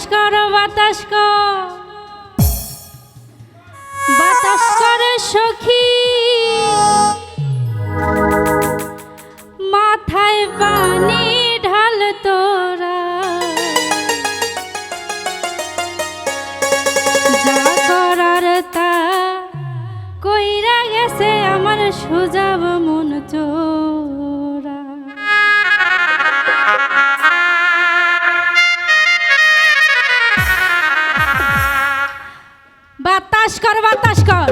বাতাস কর, বাতাস করে। সখী। মাথায় পানি ঢাল তোরা। যা করার তা কইরা গেছে আমার সুজাব মন চোরা। তাস কর বাতাস কর।